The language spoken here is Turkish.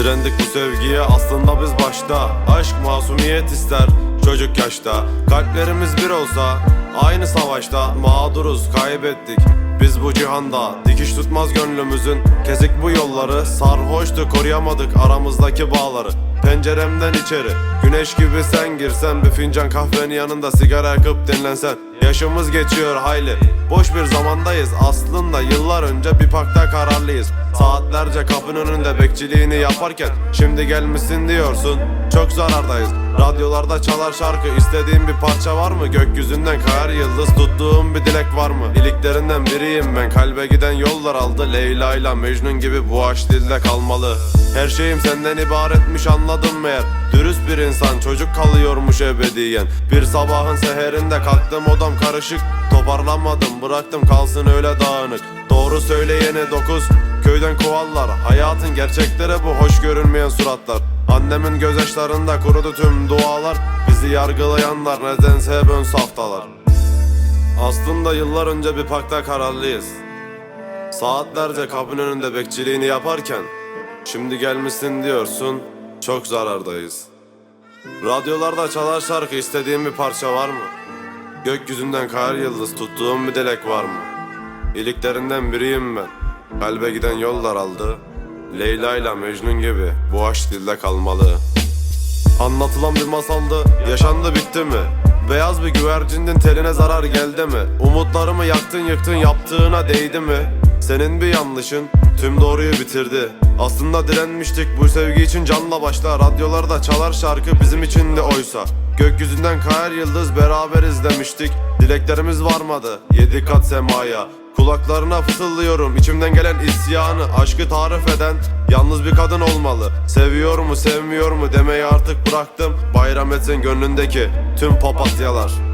Direndik bu sevgiye aslında biz başta. Aşk masumiyet ister çocuk yaşta. Kalplerimiz bir olsa aynı savaşta Mağduruz kaybettik biz bu cihanda Dikiş tutmaz gönlümüzün. Kesik bu yolları Sarhoştu koruyamadık aramızdaki bağları. Penceremden içeri Güneş gibi sen girsen Bir fincan kahvenin yanında sigara yakıp dinlensen. Yaşımız geçiyor hayli Boş bir zamandayız. Aslında yıllar önce bir parkta kararlıyız. Saatlerce kapının önünde bekçiliğini yaparken Şimdi gelmişsin diyorsun. Çok zarardayız Radyolarda çalar şarkı istediğin bir parça var mı? Gökyüzünden kayar yıldız tuttuğum bir dilek var mı? İliklerinden biriyim ben kalbe giden yollar aldı. Leyla ile Mecnun gibi bu aşk dilde kalmalı. Her şeyim senden ibaretmiş anladım meğer Dürüst bir insan çocuk kalıyormuş ebediyen. Bir sabahın seherinde kalktım odam karışık. Toparlanmadım bıraktım kalsın öyle dağınık. Doğru söyleyene dokuz köyden kovallar. Hayatın gerçekleri bu hoş görünmeyen suratlar. Annemin gözyaşlarında kurudu tüm dualar Bizi yargılayanlar nedense hep ön saftalar. Aslında yıllar önce bir parkta kararlıyız. Saatlerce kapının önünde bekçiliğini yaparken Şimdi gelmişsin diyorsun çok zarardayız. Radyolarda çalar şarkı istediğin bir parça var mı? Gökyüzünden kayar yıldız tuttuğum bir dilek var mı? İliklerinden biriyim ben. Kalbe giden yollar aldı. Leyla ile Mecnun gibi bu aşk dilde kalmalı Anlatılan bir masaldı yaşandı bitti mi? Beyaz bir güvercindin teline zarar geldi mi? Umutlarımı yaktın yıktın yaptığına değdi mi? Senin bir yanlışın tüm doğruyu bitirdi Aslında direnmiştik bu sevgi için canla başla Radyolarda çalar şarkı bizim için de oysa Gökyüzünden kayar yıldız beraber izlemiştik Dileklerimiz varmadı yedi kat semaya Kulaklarına fısıldıyorum içimden gelen isyanı Aşkı tarif eden yalnız bir kadın olmalı. Seviyor mu sevmiyor mu demeyi artık bıraktım. Bayram etsin gönlündeki tüm papatyalar